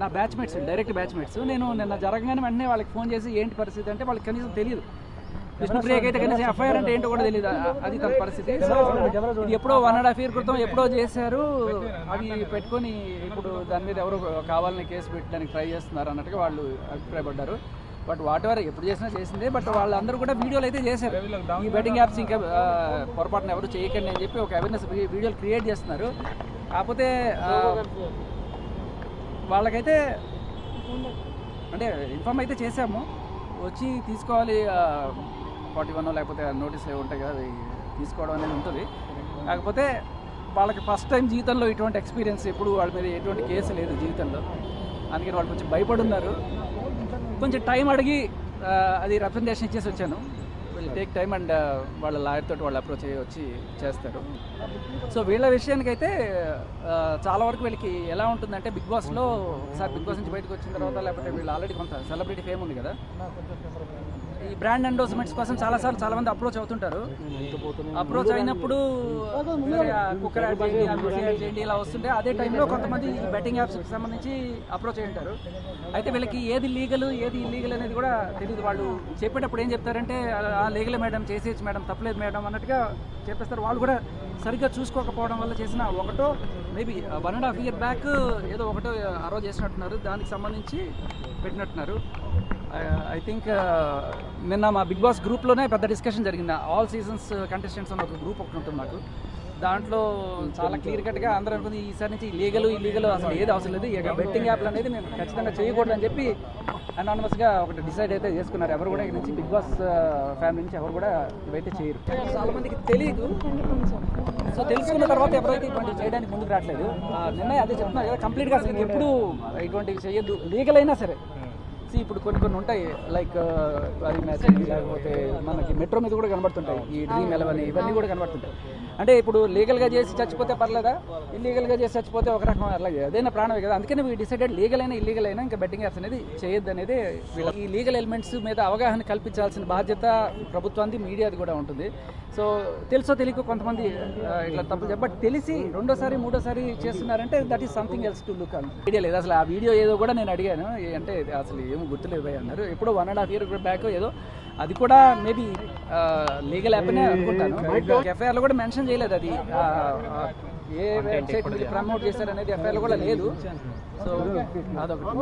నా batchmates direct batchmates నేను నిన్న జరగగానే వెంటనే వాళ్ళకి ఫోన్ చేసి ఏంటి పరిస్థితి అంటే వాళ్ళకి కనీసం తెలియదు విష్ణుప్రియకి అయితే కనీసం ఎఫ్ఐఆర్ అంటే ఏంటో కూడా తెలియదు అది తన పరిస్థితి. సో ఇది ఎప్పుడో వన్ అండ్ హాఫ్ ఇయర్ క్రితం ఎప్పుడో చేశారు. అది పెట్టుకొని ఇప్పుడు దాని మీద ఎవరు కావాలని కేసు పెట్టడానికి ట్రై చేస్తున్నారు అన్నట్టుగా వాళ్ళు అభిప్రాయపడ్డారు. బట్ వాట్ ఎవర్ ఎప్పుడు చేసినా చేసిందే. బట్ వాళ్ళందరూ కూడా వీడియోలు అయితే చేశారు. ఈ బెట్టింగ్ యాప్స్ ఇంకా పొరపాటున ఎవరు చేయకండి అని చెప్పి ఒక అవేర్నెస్ వీడియోలు క్రియేట్ చేస్తున్నారు. కాకపోతే వాళ్ళకైతే అంటే ఇన్ఫామ్ అయితే చేసాము వచ్చి తీసుకోవాలి ఫార్టీ వన్ లేకపోతే నోటీస్ ఏవి ఉంటాయి కదా అది తీసుకోవడం అనేది ఉంటుంది. కాకపోతే వాళ్ళకి ఫస్ట్ టైం జీవితంలో ఇటువంటి ఎక్స్పీరియన్స్ ఎప్పుడు వాళ్ళ మీద ఎటువంటి కేసు లేదు జీవితంలో. అందుకని వాళ్ళు కొంచెం భయపడున్నారు. కొంచెం టైం అడిగి అది రిప్రజెంటేషన్ ఇచ్చేసి వచ్చాను. విల్ టేక్ టైం అండ్ వాళ్ళ లాయర్ తోటి వాళ్ళు అప్రోచ్ అయ్యి వచ్చి చేస్తారు. సో వీళ్ళ విషయానికైతే uh, చాలా వరకు వీళ్ళకి ఎలా ఉంటుందంటే బిగ్ బాస్లో ఒకసారి బిగ్ బాస్ నుంచి బయటకు వచ్చిన తర్వాత లేకపోతే వీళ్ళు ఆల్రెడీ కొంత సెలబ్రిటీ ఫేమ్ ఉంది కదా. ఈ బ్రాండ్ ఎండోర్స్మెంట్స్ కోసం చాలాసార్లు చాలా మంది అప్రోచ్ అవుతుంటారు. అప్రోచ్ అయినప్పుడు కుక్కర్ యాడ్ చేయండి యాడ్ చేయండి ఇలా వస్తుంటే అదే టైంలో కొంతమంది బెట్టింగ్ యాప్స్కి సంబంధించి అప్రోచ్ అయి ఉంటారు. అయితే వీళ్ళకి ఏది లీగల్ ఏది ఇల్లీగల్ అనేది కూడా తెలియదు వాళ్ళు చెప్పేటప్పుడు ఏం చెప్తారంటే లేగలే మేడం చేసేయచ్చు మేడం తప్పలేదు మేడం అన్నట్టుగా చెప్పేస్తారు. వాళ్ళు కూడా సరిగ్గా చూసుకోకపోవడం వల్ల చేసిన ఒకటో maybe one and half year back ఏదో ఒకటో uh, అరో చేసినట్టున్నారు. దానికి సంబంధించి పెట్టినట్టున్నారు. ఐ థింక్ uh, uh, నిన్న మా బిగ్ బాస్ గ్రూప్లోనే పెద్ద డిస్కషన్ జరిగింది. ఆల్ సీజన్స్ కంటెస్టెంట్స్ అని ఒక గ్రూప్ ఒకటి ఉంటుంది మాకు. దాంట్లో చాలా క్లియర్ కట్గా అందరూ అనుకుంది ఈసారి నుంచి లీగల్ ఇల్లీగల్ అసలు ఏది అవసరం లేదు. ఇక బెట్టింగ్ యాప్లు అనేది మేము ఖచ్చితంగా చేయకూడదు అని చెప్పి అనానమస్గా ఒకటి డిసైడ్ అయితే చేసుకున్నారు. ఎవరు కూడా ఇక్కడ నుంచి బిగ్ బాస్ ఫ్యామిలీ నుంచి ఎవరు కూడా ఇవైతే చేయరు. చాలా మందికి తెలియదు సో తెలుసుకున్న తర్వాత ఎవరైతే ఇటువంటి చేయడానికి ముందుకు రావట్లేదు నిన్న అదే చెప్తున్నా కదా కంప్లీట్గా అసలు ఎప్పుడు ఇటువంటివి చేయొద్దు. లీగల్ అయినా సరే. See, ఇప్పుడు కొన్ని కొన్ని ఉంటాయి లైక్ అది మ్యాచ్ లేకపోతే మనకి మెట్రో మీద కూడా కనబడుతుంటాయి ఈ డ్రీమ్ ఎలవన్ ఇవన్నీ కూడా కనబడుతుంటాయి. అంటే ఇప్పుడు లీగల్గా చేసి చచ్చిపోతే పర్లేదా? ఇల్లీగల్గా చేసి చచ్చిపోతే ఒక రకం అలాగే అదైనా ప్రాణమే కదా. అందుకని వీ డిసైడెడ్ లీగల్ అయినా ఇల్లీగల్ అయినా ఇంకా బెట్టింగ్ యాప్స్ అనేది చేయొద్దు అనేది ఈ లీగల్ ఎలిమెంట్స్ మీద అవగాహన కల్పించాల్సిన బాధ్యత ప్రభుత్వానికి మీడియాది కూడా ఉంటుంది. సో తెలుసో తెలియక కొంతమంది ఇట్లా తప్పు బట్ తెలిసి రెండోసారి మూడోసారి చేస్తున్నారంటే that is something else to look అని వీడియో లేదు. అసలు ఆ వీడియో ఏదో కూడా నేను అడిగాను అంటే అసలు ఏమో గుర్తులేదు అన్నారు. ఎప్పుడో one and half year back ఏదో అది కూడా మేబీ లీగల్ యాప్ అనే అనుకుంటాను. ఎఫ్ఐఆర్లో కూడా మెన్షన్ చేయలేదు అది. ఏ వెబ్సైట్ ప్రమోట్ చేశారనేది ఎఫ్ఐఆర్లో కూడా లేదు. సో అదొకటి.